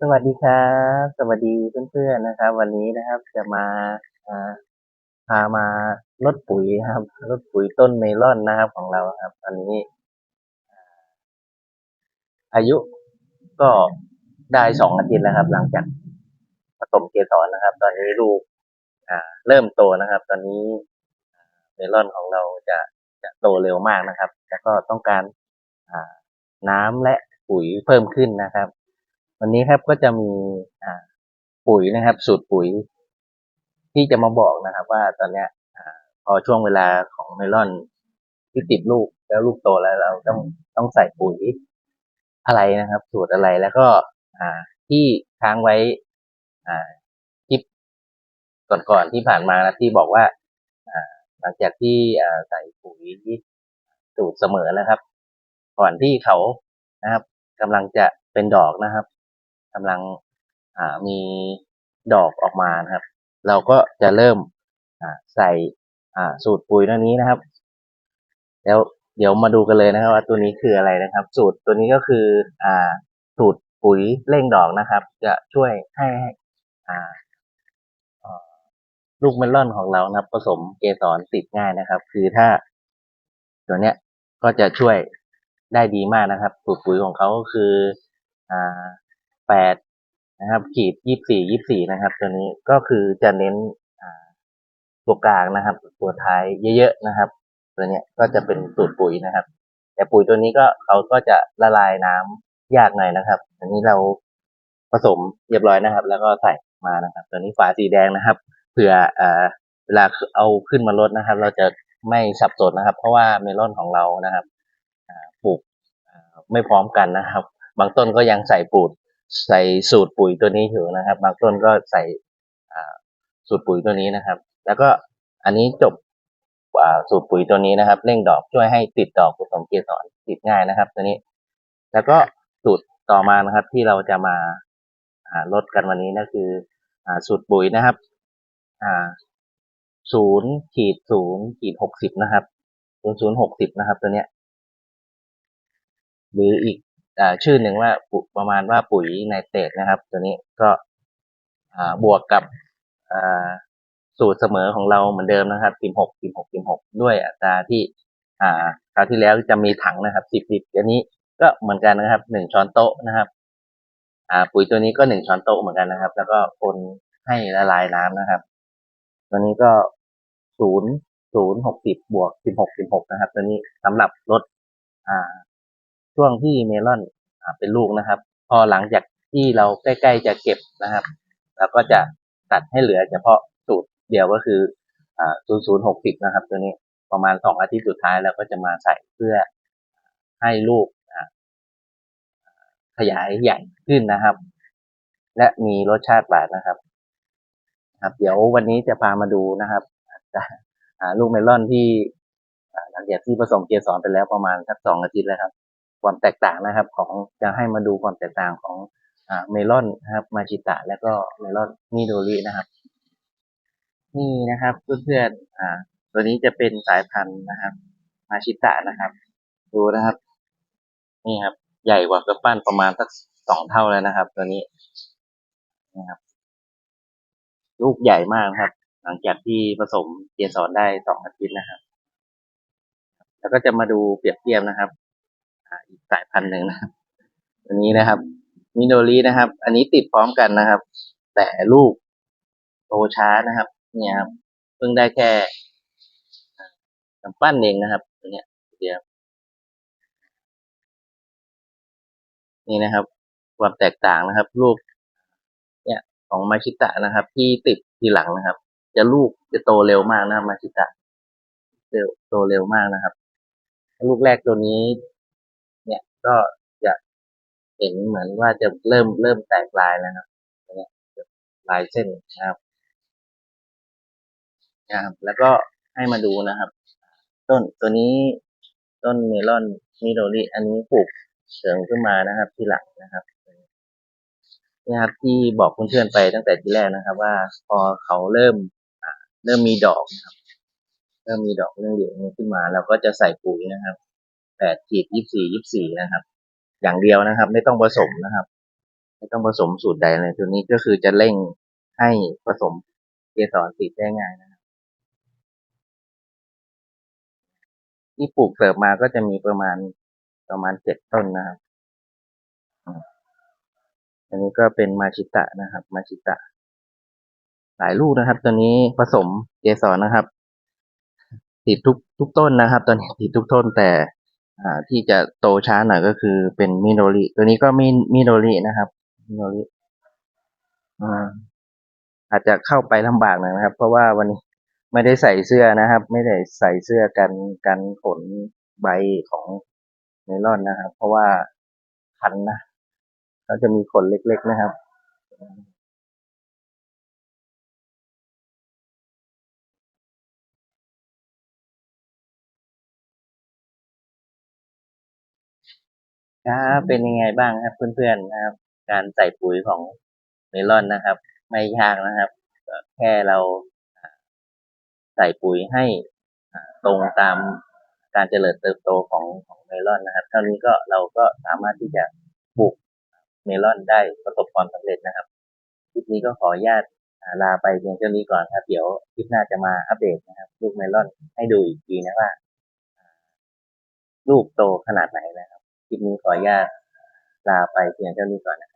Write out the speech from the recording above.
สวัสดีครับ สวัสดีเพื่อนๆนะครับ วันนี้นะครับจะมาพามาลดปุ๋ยครับลดปุ๋ยต้นเมลอนนะครับของเราครับตอนนี้ อายุก็ได้สองอาทิตย์แล้วครับ หลังจากผสมเกสรนะครับ ตอนนี้ลูกเริ่มโตนะครับ ตอนนี้เมลอนของเราจะจะโตเร็วมากนะครับแล้วก็ต้องการน้ำและปุ๋ยเพิ่มขึ้นนะครับ วันนี้ครับก็จะมีอ่าปุ๋ยนะครับ สูตรปุ๋ย ที่จะมาบอกนะครับ ว่าตอนเนี้ยอาพอช่วงเวลาของเมลอนที่ติดลูกแล้วลูกโตแล้วเราต้องต้องใส่ปุ๋ยอะไรนะครับ สูตรอะไรแล้วก็อ่าที่ค้างไว้อ่าคลิปก่อนๆที่ผ่านมานะที่บอกว่าอ่าหลังจากที่อ่าใส่ปุ๋ยสูตรเสมอนะครับ ก่อนที่เขานะครับกำลังจะเป็นดอกนะครับ กำลังมีดอกออกมานะครับ เราก็จะเริ่มใส่สูตรปุ๋ยตัวนี้นะครับ แล้วเดี๋ยวมาดูกันเลยนะครับว่าตัวนี้คืออะไรนะครับ สูตรตัวนี้ก็คืออสูตรปุ๋ยเร่งดอกนะครับ จะช่วยให้ลูกเมลอนของเรานะครับ ผสมเกสรติดง่ายนะครับ คือถ้าตัวเนี้ยก็จะช่วยได้ดีมากนะครับ สูตรปุ๋ยของเขาก็คืออ่า แปดนะครับ ขีดยี่สี่ยี่สี่นะครับ ตัวนี้ก็คือจะเน้นตัวกลางนะครับ ตัวท้ายเยอะๆนะครับ ตัวเนี้ยก็จะเป็นสูตรปุ๋ยนะครับ แต่ปุ๋ยตัวนี้ก็เขาก็จะละลายน้ำยากหน่อยนะครับ อันนี้เราผสมเรียบร้อยนะครับ แล้วก็ใส่มานะครับ ตัวนี้ฝาสีแดงนะครับเผื่อเวลาเอาขึ้นมาลดนะครับ เราจะไม่สับสนนะครับ เพราะว่าเมลอนของเรานะครับปลูกไม่พร้อมกันนะครับ บางต้นก็ยังใส่ปุ๋ย ใส่สูตรปุ๋ยตัวนี้อยู่นะครับ บางต้นก็ใส่สูตรปุ๋ยตัวนี้นะครับ แล้วก็อันนี้จบสูตรปุ๋ยตัวนี้นะครับ เร่งดอกช่วยให้ติดดอกผสมเกสรติดง่ายนะครับ ตัวนี้ แล้วก็สูตรต่อมานะครับ ที่เราจะมาลดกันวันนี้นั่นคืออสูตรปุ๋ยนะครับศูนย์ขีดศูนย์ขีดหกสิบนะครับศูนย์ศูนย์หกสิบนะครับ ตัวเนี้ยหรืออีก ชื่อหนึ่งว่าประมาณว่าปุ๋ยไนเตรตนะครับ ตัวนี้ก็บวกกับสูตรเสมอของเราเหมือนเดิมนะครับสิบหกสิบหกสิบหกด้วยอัตราที่คราวที่แล้วจะมีถังนะครับสิบลิตรอันนี้ก็เหมือนกันนะครับหนึ่งช้อนโต๊ะนะครับปุ๋ยตัวนี้ก็หนึ่งช้อนโต๊ะเหมือนกันนะครับ แล้วก็คนให้ละลายน้ำนะครับ ตัวนี้ก็ศูนย์ศูนย์หกสิบบวกสิบหกสิบหกนะครับ ตัวนี้สำหรับลดอ่า ช่วงที่เมลอนอเป็นลูกนะครับ พอหลังจากที่เราใกล้ๆจะเก็บนะครับเราก็จะตัดให้เหลือเฉพาะสูตรเดียวก็คือศูนย์ศูนย์หกสิบนะครับ ตัวนี้ประมาณสองอาทิตย์สุดท้ายแล้วก็จะมาใส่เพื่อให้ลูกขยายใหญ่ขึ้นนะครับ และมีรสชาติหวานนะครับครับ เดี๋ยววันนี้จะพามาดูนะครับลูกเมลอนที่หลังจากที่ผสมเกสรไปแล้วประมาณสักสองอาทิตย์แล้วครับ ความแตกต่างนะครับของจะให้มาดูความแตกต่างของอเมลอนนะครับมาชิตะและก็เมลอนมิโดรินะครับ นี่นะครับเพื่อนๆอ่า ตัวนี้จะเป็นสายพันธุ์นะครับ มาชิตะนะครับ ดูนะครับ นี่ครับ ใหญ่กว่ากระปั้นประมาณสักสองเท่าแล้วนะครับ ตัวนี้นะครับ ลูกใหญ่มากครับ หลังจากที่ผสมเกสรได้สองอาทิตย์นะครับ แล้วก็จะมาดูเปรียบเทียบนะครับ อีกสายพันธุ์หนึ่งนะครับตัวนี้นะครับมิโนรินะครับ อันนี้ติดพร้อมกันนะครับ แต่ลูกโตช้านะครับ เนี่ยครับเพิ่งได้แค่กำปั้นเองนะครับตัวเนี้ยเดียวนี่นะครับ ความแตกต่างนะครับ ลูก เนี่ย ของมาชิตะนะครับ ที่ติดทีหลังนะครับ จะลูกจะโตเร็วมากนะมาชิตะเร็วโตเร็วมากนะครับ ลูกแรกตัวนี้ ก็จะเห็นเหมือนว่าจะเริ่มเริ่มแตกลายแล้วนะครับลายเส้นนะครับนะครับ แล้วก็ให้มาดูนะครับ ต้นตัวนี้ต้นเมลอนมิโดริอันนี้ปลูกเสริมขึ้นมานะครับ ที่หลังนะครับนี่ครับที่บอกเพื่อนๆไปตั้งแต่ที่แรกนะครับ ว่าพอเขาเริ่มเริ่มมีดอกนะครับ เริ่มมีดอกเรื่องเหลืองขึ้นมาเราก็จะใส่ปุ๋ยนะครับ แปดขีดยี่สี่ยี่สี่นะครับ อย่างเดียวนะครับ ไม่ต้องผสมนะครับ ไม่ต้องผสมสูตรใดเลยตัวนี้ก็คือจะเร่งให้ผสมเกสรติดได้ง่ายนะครับที่ปลูกเสริมมาก็จะมีประมาณประมาณเจ็ดต้นนะครับอันนี้ก็เป็นมาชิตะนะครับ มาชิตะ หลายลูกนะครับ ตัวนี้ผสมเกสรนะครับ ติดทุกทุกต้นนะครับ ตอนนี้ติดทุกต้นแต่ อ่าที่จะโตช้าหน่อยก็คือเป็นมิโนริตัวนี้ก็มิมิโนรินะครับมิโนริอ่าอาจจะเข้าไปลำบากหน่อยนะครับ เพราะว่าวันนี้ไม่ได้ใส่เสื้อนะครับ ไม่ได้ใส่เสื้อกันกันขนใบของเมลอนนะครับ เพราะว่าคันนะเขาจะมีขนเล็กๆนะครับ ครับเป็นยังไงบ้างครับเพื่อนๆนะครับ การใส่ปุ๋ยของเมลอนนะครับ ไม่ยากนะครับก็แค่เราอ่าใส่ปุ๋ยให้อ่าตรงตามการเจริญเติบโตของของเมลอนนะครับ เท่านี้ก็เราก็สามารถที่จะปลูกเมลอนได้ประสบความสำเร็จนะครับคลิปนี้ก็ขออนุญาตอ่าลาไปเพียงเท่านี้ก่อนครับ เดี๋ยวคลิปหน้าจะมาอัปเดตนะครับ ลูกเมลอนให้ดูอีกทีนะว่า ลูกโตขนาดไหนนะครับ คลิปนี้ขออนุญาตลาไปเพียงเท่านี้ก่อนนะครับ